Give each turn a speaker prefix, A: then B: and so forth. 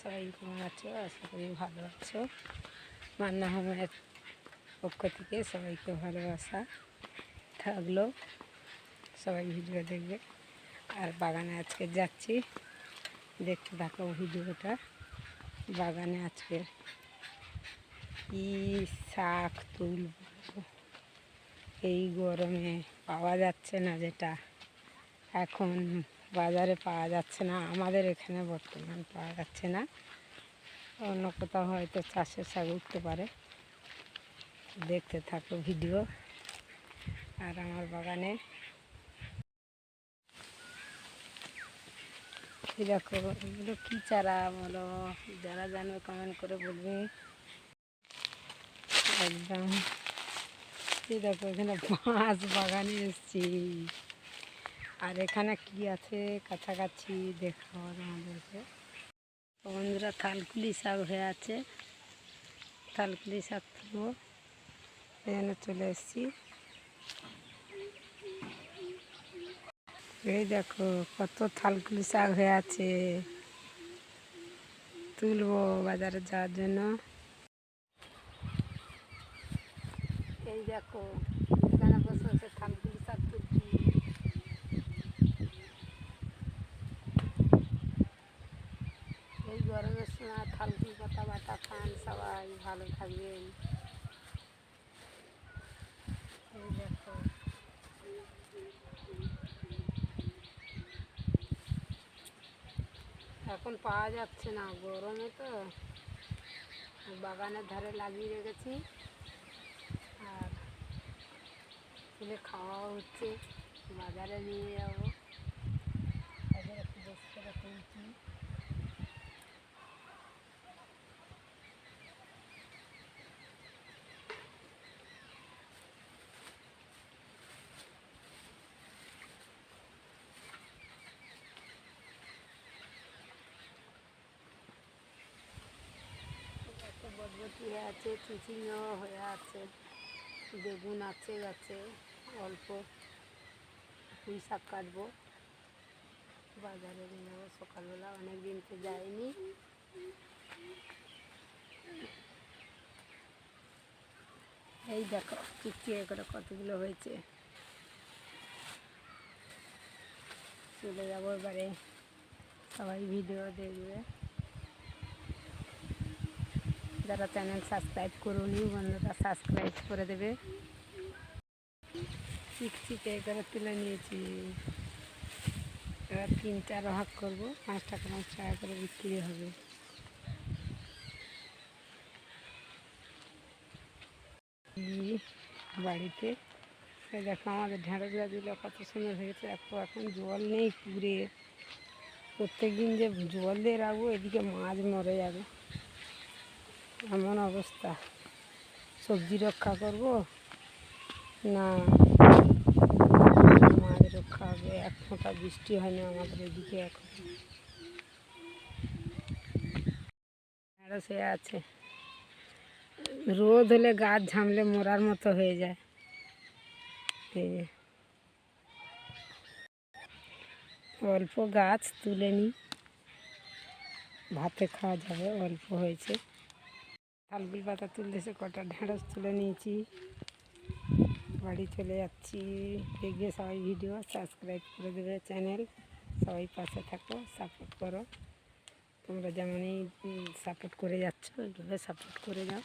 A: সবাই কেমন আছো? আশা করি ভালো আছো। মান্না হোমের পক্ষ থেকে সবাইকে ভালোবাসা থাকল। সবাই ভিডিও দেখবে। আর বাগানে আজকে যাচ্ছি। দেখতে থাকো ভিডিওটা। বাগানে আজকে কি শাক তুলব? এই গরমে পাওয়া যাচ্ছে না যেটা এখন। বাজারে পাওয়া যাচ্ছে না, আমাদের এখানে বর্তমান পাওয়া যাচ্ছে না। অন্য কোথাও হয়তো চাষের শাক উঠতে পারে। দেখতে থাকো ভিডিও। আর আমার বাগানে এগুলো কী চারা বলো? যারা জানবে কমেন্ট করে বলবে। একদম। এখানে মাছ বাগানে এসছি। আর এখানে কি আছে কাছাকাছি দেখো আমাদেরকে বন্ধুরা, থালকুলি শাক হয়ে আছে। থালকুলি শাক তুলবো এখানে চলে এসেছি। এই দেখো, কত থালকুলি শাক হয়ে আছে। তুলবো বাজারে যাওয়ার জন্য। এই দেখো, এখানে বসে বসে থালকুলি শাক তুলছি এই গরমের সময় থালকুল পাতা বাটা খান, সবাই ভালো থাকবেন। এই দেখো। এখন পাওয়া যাচ্ছে না, গরমে তো বাগানের ধারে লাগিয়ে রেখেছি। আর তুলে খাওয়াও হচ্ছে, বাজারে নিয়ে যাব বাজারে একটু বেশি করে তুলছি হয়ে আছে? চিচিঙ্গা হয়ে আছে। বেগুন আছে, গাছে অল্প। পুঁই শাক কাটবো। বাজারে নিয়ে যাব সকালবেলা। অনেক দিন তো যায়নি এই দেখো চিকচিকে করে কতগুলো হয়েছে? চলে যাব এবারে। সবাই ভিডিও দেখবে। যারা চ্যানেল সাবস্ক্রাইব করুনি বন্ধুরা সাবস্ক্রাইব করে দেবে। চিকচিকে করে তুলে নিয়েছি। এবার তিন চার ভাগ করব পাঁচ টাকা পাঁচ টাকা করে বিক্রি হবে। বাড়িতে দেখো আমাদের ঢেঁড়স গাছগুলো কত সুন্দর হয়েছে। দেখো, এখন জল নেই পুকুরে প্রত্যেক দিন যে জল দিয়ে রাখব, এদিকে মাছ মরে যাবে। এমন অবস্থা? সবজি রক্ষা করব? না। মাছ রক্ষা হবে। এক ফোঁটা বৃষ্টি হয়নি আমাদের এদিকে এখন। হয়ে আছে। রোদ হলে গাছ ঝামলে মরার মতো হয়ে যায়। অল্প গাছ তুলে নিই ভাতে খাওয়া যাবে, অল্প হয়েছে। থালগুল পাতা তুলতেছে, কটা ঢেঁড়স তুলে নিয়েছি। বাড়ি চলে যাচ্ছি। দেখবে সবাই ভিডিও সাবস্ক্রাইব করে দেবে চ্যানেল সবাই পাশে থাকো সাপোর্ট করো। তোমরা যেমনই সাপোর্ট করে যাচ্ছ এইভাবে সাপোর্ট করে যাও।